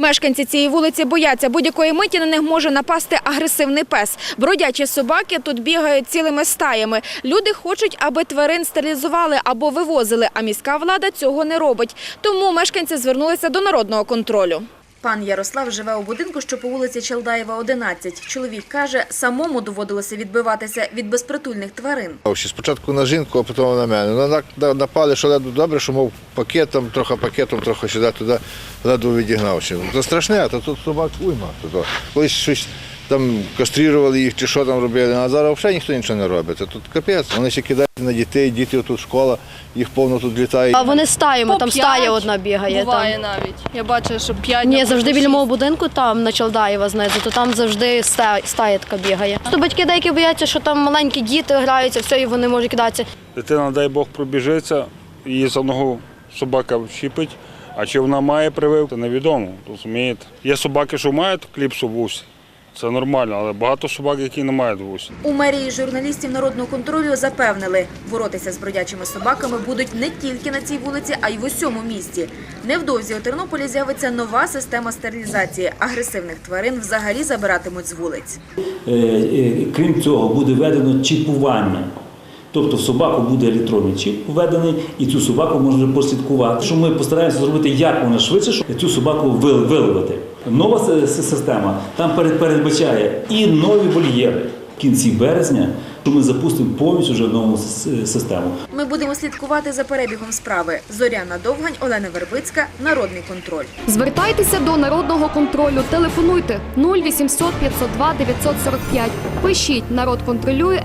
Мешканці цієї вулиці бояться, будь-якої миті на них може напасти агресивний пес. Бродячі собаки тут бігають цілими стаями. Люди хочуть, аби тварин стерилізували або вивозили, а міська влада цього не робить. Тому мешканці звернулися до народного контролю. Пан Ярослав живе у будинку, що по вулиці Челдаєва, 11. Чоловік каже, самому доводилося відбиватися від безпритульних тварин. Спочатку на жінку, а потім на мене. Ну, на- на- напали, що ледве добре, що мов пакетом, трохи пакетом, трохи сюди, туди, ледве відігнався. Це страшне, а то тут собак уйма. Колись щось там кастрирували їх чи що там робили, а зараз взагалі ніхто нічого не робить. Це тут капець. Вони ще кидають на дітей, діти тут школа, їх повно тут літає. А вони стаями, По там п'ять стая одна бігає. Буває Там. навіть. Я бачила, що п'ять. Ні, або завжди біля мого будинку, там на Чалдаєва знизу, то там завжди ста- стая така бігає. То батьки деякі бояться, що там маленькі діти граються, все, і вони можуть кидатися. Дитина, дай Бог, пробіжиться, її за ногу собака вщипить, а чи вона має привив, це невідомо. Розумієте? Є собаки, що мають кліпсу в вусі. Це нормально, але багато собак, які не мають вусі. У мерії журналістів народного контролю запевнили, боротися з бродячими собаками будуть не тільки на цій вулиці, а й в усьому місті. Невдовзі у Тернополі з'явиться нова система стерилізації. Агресивних тварин взагалі забиратимуть з вулиць. Е, е, Крім цього, буде введено чіпування. Тобто в собаку буде електронний чіп введений, і цю собаку можна прослідкувати. Що ми постараємося зробити як можна швидше, щоб цю собаку вил- виловити. Нова система там передбачає і нові вольєри в кінці березня, що ми запустимо повністю вже нову систему. Ми будемо слідкувати за перебігом справи. Зоряна Довгань, Олена Вербицька, Народний контроль. Звертайтеся до народного контролю. Телефонуйте 0800 502 945. Пишіть народ контролює.